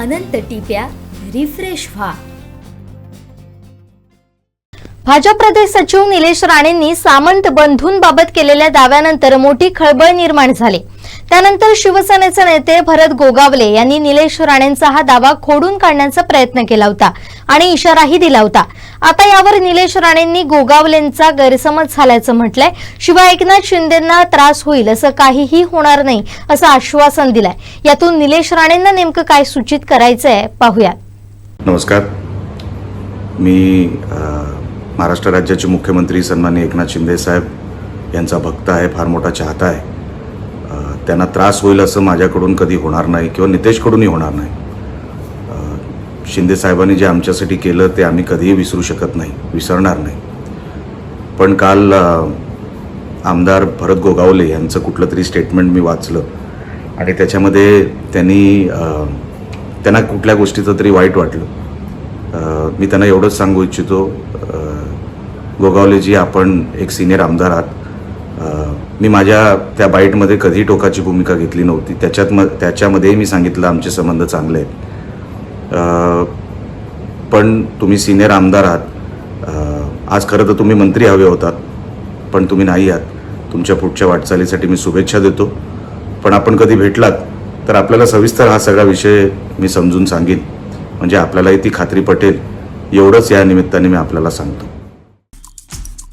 अनंत टिप्या refresh व्हा. भाजप प्रदेश सचिव निलेश राणेंनी सामंत बंधूंबाबत केलेल्या दाव्यानंतर मोठी खळबळ निर्माण झाली. त्यानंतर शिवसेनेचे नेते भरत गोगावले यांनी निलेश राणेंचा हा दावा खोडून काढण्याचा प्रयत्न केला होता आणि इशाराही दिला होता. आता यावर निलेश राणेंनी गोगावलेंचा गैरसमज झाल्याचं म्हटलंय. शिवाय एकनाथ शिंदेंना त्रास होईल असं काहीही होणार नाही असं आश्वासन दिलंय. यातून निलेश राणेंना नेमकं काय सूचित करायचंय पाहूयात. नमस्कार. मी महाराष्ट्र राज्याचे मुख्यमंत्री सन्मान्य एकनाथ शिंदे साहेब यांचा भक्त आहे फार मोठा चाहता आहे. त्यांना त्रास होईल असं माझ्याकडून कधी होणार नाही किंवा नितेशकडूनही होणार नाही. शिंदे साहेबांनी जे आमच्यासाठी केलं ते आम्ही कधीही विसरू शकत नाही विसरणार नाही. पण काल आमदार भरत गोगावले यांचं कुठलं तरी स्टेटमेंट मी वाचलं आणि त्याच्यामध्ये त्यांनी त्यांना कुठल्या गोष्टीचं तरी वाईट वाटलं. मी त्यांना एवढंच सांगू इच्छितो गोगावलेजी आपण एक सिनियर आमदार आहात. मी माझ्या त्या बाईटमध्ये कधी टोकाची भूमिका घेतली नव्हती. त्याच्यात म त्याच्यामध्येही मी सांगितलं आमचे संबंध चांगले आहेत. पण तुम्ही सिनियर आमदार आहात. आज खरं तर तुम्ही मंत्री हवे होतात पण तुम्ही नाही आहात. तुमच्या पुढच्या वाटचालीसाठी मी शुभेच्छा देतो. पण आपण कधी भेटलात तर आपल्याला सविस्तर हा सगळा विषय मी समजून सांगेन. म्हणजे आपल्यालाही ती खात्री पटेल. एवढंच या निमित्ताने मी आपल्याला सांगतो.